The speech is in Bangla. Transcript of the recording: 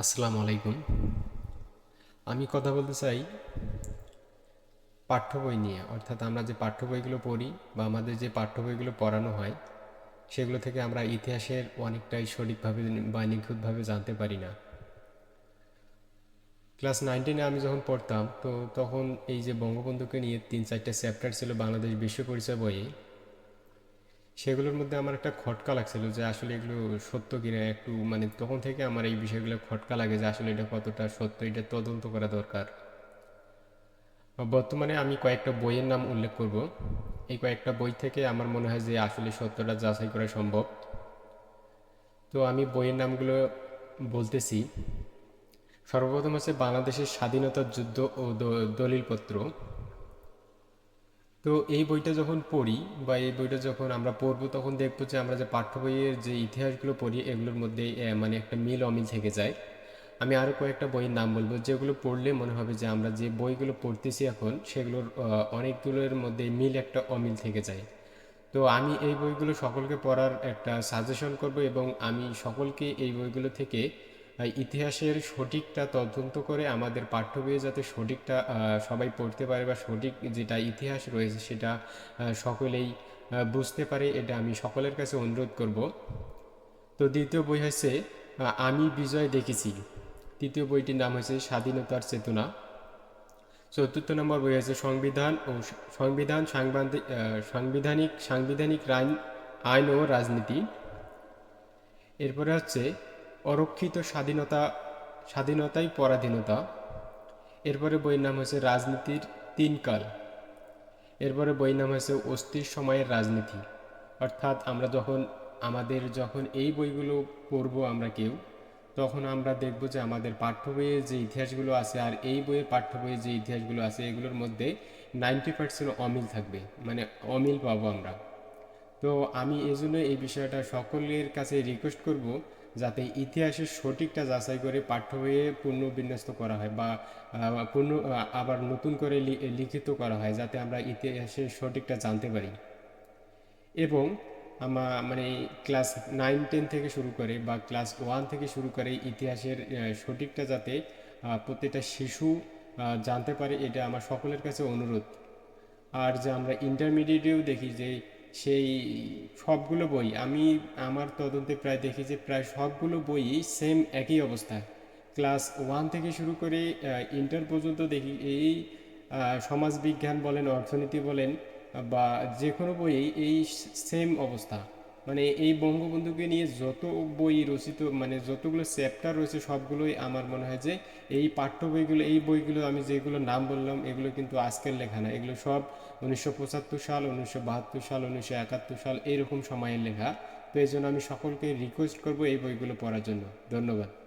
আসসালামু আলাইকুম। আমি কথা বলতে চাই পাঠ্য বই নিয়ে, অর্থাৎ আমরা যে পাঠ্য বইগুলো পড়ি বা আমাদের যে পাঠ্য বইগুলো পড়ানো হয়, সেগুলো থেকে আমরা ইতিহাসের অনেকটাই সঠিকভাবে বা নিখুঁতভাবে জানতে পারি না। ক্লাস নাইনটিনে আমি যখন পড়তাম, তো তখন এই যে বঙ্গবন্ধুকে নিয়ে তিন চারটে চ্যাপ্টার ছিল বাংলাদেশ বিশ্ব পরিচয় বইয়ে সেগুলোর মধ্যে আমার একটা খটকা লাগছিল যে আসলে এগুলো সত্য কিনা একটু মানে তখন থেকে আমার এই বিষয়গুলো খটকা লাগে যে আসলে এটা কতটা সত্য, এটা তদন্ত করা দরকার। বর্তমানে আমি কয়েকটা বইয়ের নাম উল্লেখ করব। এই কয়েকটা বই থেকে আমার মনে হয় যে আসলে সত্যটা যাচাই করা সম্ভব। তো আমি বইয়ের নামগুলো বলতেছি। সর্বপ্রথম হচ্ছে বাংলাদেশের স্বাধীনতার যুদ্ধ ও দলিলপত্র। তো এই বইটা যখন পড়ি বা এই বইটা যখন আমরা পড়ব, তখন দেখব যে আমরা যে পাঠ্য বইয়ের যে ইতিহাসগুলো পড়ি, এগুলোর মধ্যে মানে একটা মিল অমিল থেকে যায়। আমি আরও কয়েকটা বইয়ের নাম বলব, যেগুলো পড়লে মনে হবে যে আমরা যে বইগুলো পড়তেছি এখন, সেগুলোর অনেকগুলোর মধ্যে মিল একটা অমিল থেকে যায়। তো আমি এই বইগুলো সকলকে পড়ার একটা সাজেশন করব এবং আমি সকলকে এই বইগুলো থেকে ইতিহাসের সঠিকটা তদন্ত করে আমাদের পাঠ্য বইয়ে যাতে সঠিকটা সবাই পড়তে পারে বা সঠিক যেটা ইতিহাস রয়েছে সেটা সকলেই বুঝতে পারে, এটা আমি সকলের কাছে অনুরোধ করব। তো দ্বিতীয় বই হচ্ছে আমি বিজয় দেখেছি। তৃতীয় বইটির নাম হয়েছে স্বাধীনতার চেতনা। চতুর্থ নম্বর বই হচ্ছে সংবিধান ও সংবিধান সাংবাদিক সাংবিধানিক সাংবিধানিক আইন ও রাজনীতি। এরপরে হচ্ছে অরক্ষিত স্বাধীনতা, স্বাধীনতাই পরাধীনতা। এরপরে বইয়ের নাম হচ্ছে রাজনীতির তিন কাল এরপরে বইয়ের নাম হচ্ছে অস্থির সময়ের রাজনীতি। অর্থাৎ আমরা যখন, আমাদের যখন এই বইগুলো পড়ব আমরা কেউ, তখন আমরা দেখব যে আমাদের পাঠ্য বইয়ের যে ইতিহাসগুলো আছে আর এই বইয়ের পাঠ্য বইয়ের যে ইতিহাসগুলো আছে, এগুলোর মধ্যে নাইনটি পার্সেন্ট অমিল থাকবে। মানে অমিল পাবো আমরা। তো আমি এজন্য এই বিষয়টা সকলের কাছে রিকোয়েস্ট করব যাতে ইতিহাসের সঠিকটা যাচাই করে পাঠ্য বইয়ে পুনর্বিন্যস্ত করা হয় বা পূর্ণ আবার নতুন করে লিখিত করা হয় যাতে আমরা ইতিহাসের সঠিকটা জানতে পারি। এবং আমার মানে ক্লাস নাইন, টেন থেকে শুরু করে বা ক্লাস ওয়ান থেকে শুরু করে ইতিহাসের সঠিকটা যাতে প্রত্যেকটা শিশু জানতে পারে, এটা আমার সকলের কাছে অনুরোধ। আর যে আমরা ইন্টারমিডিয়েটেও দেখি যে সেই সবগুলো বই, আমি আমার তদন্তে প্রায় দেখি যে প্রায় সবগুলো বইই সেম একই অবস্থা। ক্লাস ওয়ান থেকে শুরু করে ইন্টার পর্যন্ত দেখি এই সমাজবিজ্ঞান বলেন, অর্থনীতি বলেন, বা যে কোনো বইয়েই এই সেম অবস্থা। মানে এই বঙ্গবন্ধুকে নিয়ে যত বই রচিত মানে যতগুলো চ্যাপ্টার রয়েছে, সবগুলোই আমার মনে হয় যে এই পাঠ্য বইগুলো, এই বইগুলো আমি যেগুলো নাম বললাম, এগুলো কিন্তু আজকের লেখা না। এগুলো সব উনিশশো পঁচাত্তর সাল, উনিশশো বাহাত্তর সাল, উনিশশো একাত্তর সাল এইরকম সময়ের লেখা। তো এই আমি সকলকে রিকোয়েস্ট করব এই বইগুলো পড়ার জন্য। ধন্যবাদ।